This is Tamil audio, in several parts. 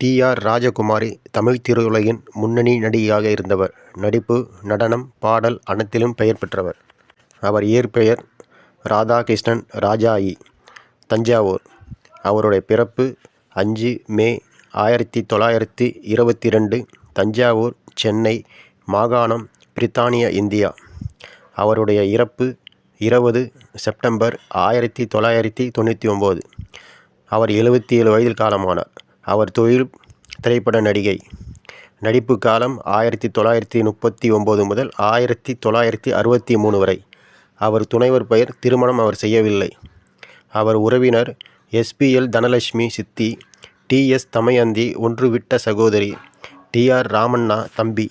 டி. ஆர். ராஜகுமாரி தமிழ் திரையுலகின் முன்னணி நடிகையாக இருந்தவர். நடிப்பு, நடனம், பாடல் அனைத்திலும் பெயர் பெற்றவர். அவர் இயற்பெயர் ராதாகிருஷ்ணன் ராஜாயி. தஞ்சாவூர். அவருடைய பிறப்பு அஞ்சு மே ஆயிரத்தி தொள்ளாயிரத்தி இருபத்தி ரெண்டு தஞ்சாவூர், சென்னை மாகாணம், பிரித்தானிய இந்தியா. அவருடைய இறப்பு இருபது செப்டம்பர் ஆயிரத்தி தொள்ளாயிரத்தி தொண்ணூற்றி ஒம்பது அவர் எழுபத்தி ஏழு வயதில் காலமானார். அவர் தொழில் திரைப்பட நடிகை. நடிப்பு காலம் ஆயிரத்தி தொள்ளாயிரத்தி முப்பத்தி ஒம்பது முதல் ஆயிரத்தி தொள்ளாயிரத்தி அறுபத்தி மூணு வரை. அவர் துணைவர் பெயர் திருமணம் அவர் செய்யவில்லை. அவர் உறவினர் எஸ்பிஎல் தனலட்சுமி சித்தி, டிஎஸ் தமயந்தி ஒன்றுவிட்ட சகோதரி, டி. ஆர். ராமண்ணா தம்பி.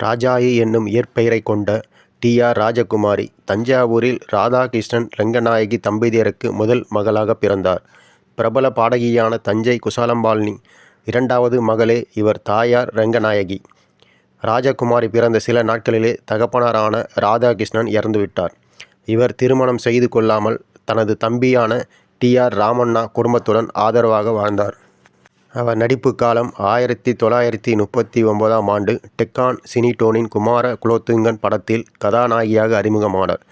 ராஜாயி என்னும் இயற்பெயரை கொண்ட டி. ஆர். ராஜகுமாரி தஞ்சாவூரில் ராதாகிருஷ்ணன் ரங்கநாயகி தம்பதியருக்கு முதல் மகளாக பிறந்தார். பிரபல பாடகியான தஞ்சை குசாலம்பாலினி இரண்டாவது மகளே இவர் தாயார் ரங்கநாயகி ராஜகுமாரி பிறந்த சில நாட்களிலே தகப்பனாரான ராதாகிருஷ்ணன் இறந்துவிட்டார். இவர் திருமணம் செய்து கொள்ளாமல் தனது தம்பியான டி. ஆர். ராமண்ணா குடும்பத்துடன் ஆதரவாக வாழ்ந்தார். அவர் நடிப்பு காலம் ஆயிரத்தி தொள்ளாயிரத்தி முப்பத்தி ஒன்பதாம் ஆண்டு டெக்கான் சினிடோனின் குமார குலோத்துங்கன் படத்தில் கதாநாயகியாக அறிமுகமானார்.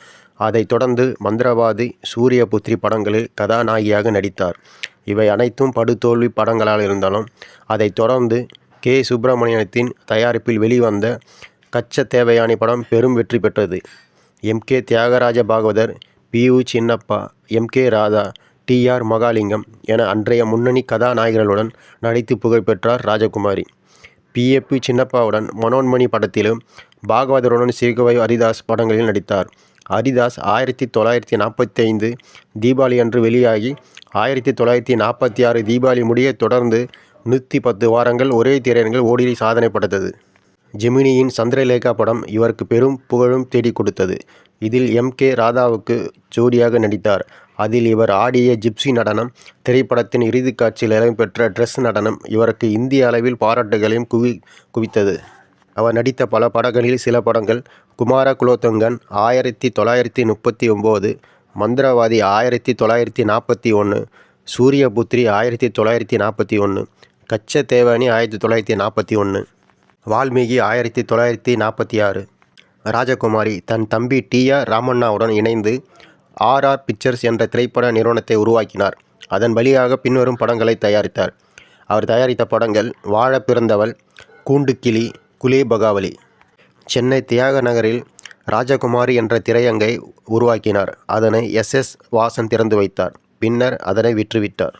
அதைத் தொடர்ந்து மந்திரவாதி, சூரியபுத்ரி படங்களில் கதாநாயகியாக நடித்தார். இவை அனைத்தும் படுதோல்வி படங்களாயிருந்தாலும், அதைத் தொடர்ந்து கே. சுப்பிரமணியத்தின் தயாரிப்பில் வெளிவந்த கச்ச தேவையானி படம் பெரும் வெற்றி பெற்றது. M. K. Thyagaraja Bhagavathar, P. U. Chinnappa, M. K. Radha, T. R. Mahalingam என அன்றைய முன்னணி கதாநாயகர்களுடன் நடித்து புகழ்பெற்றார் ராஜகுமாரி. பி. ஏ. பி. சின்னப்பாவுடன் மனோன்மணி படத்திலும், பாகவதருடன் சிறுகவை ஹரிதாஸ் படங்களிலும் நடித்தார். ஹரிதாஸ் நாற்பத்தி ஐந்து நாற்பத்தைந்து தீபாவளியன்று வெளியாகி, ஆயிரத்தி தொள்ளாயிரத்தி நாற்பத்தி ஆறு தீபாவளி முடிய தொடர்ந்து நூற்றி பத்து வாரங்கள் ஒரே திரையரங்கில் ஓடி சாதனை படைத்தது. ஜெமினியின் சந்திரலேகா படம் இவருக்கு பெரும் புகழும் தேடிக் கொடுத்தது. இதில் எம். கே. ராதாவுக்கு ஜோடியாக நடித்தார். அதில் இவர் ஆடிய ஜிப்சி நடனம், திரைப்படத்தின் இறுதிக் காட்சியில் இடம்பெற்ற ட்ரெஸ் நடனம் இவருக்கு இந்திய அளவில் பாராட்டுகளையும் குவி குவித்தது. அவர் நடித்த பல படங்களில் சில படங்கள் குமார குலோத்துங்கன் ஆயிரத்தி தொள்ளாயிரத்தி முப்பத்தி ஒம்பது மந்திரவாதி ஆயிரத்தி தொள்ளாயிரத்தி நாற்பத்தி ஒன்று, சூரியபுத்ரி ஆயிரத்தி தொள்ளாயிரத்தி நாற்பத்தி ஒன்று, கச்ச தேவானி ஆயிரத்தி தொள்ளாயிரத்தி நாற்பத்தி ஒன்று, வால்மீகி ஆயிரத்தி தொள்ளாயிரத்தி நாற்பத்தி ஆறு ராஜகுமாரி தன் தம்பி டி. ஆர். ராமண்ணாவுடன் இணைந்து ஆர். ஆர். பிக்சர்ஸ் என்ற திரைப்பட நிறுவனத்தை உருவாக்கினார். அதன் வழியாக பின்வரும் படங்களை தயாரித்தார். அவர் தயாரித்த படங்கள் வாழ பிறந்தவள், கூண்டுக்கிளி, குலேபகாவலி. சென்னை தியாக நகரில் ராஜகுமாரி என்ற திரையங்கை உருவாக்கினார். அதனை எஸ். எஸ். வாசன் திறந்து வைத்தார். பின்னர் அதனை விற்றுவிட்டார்.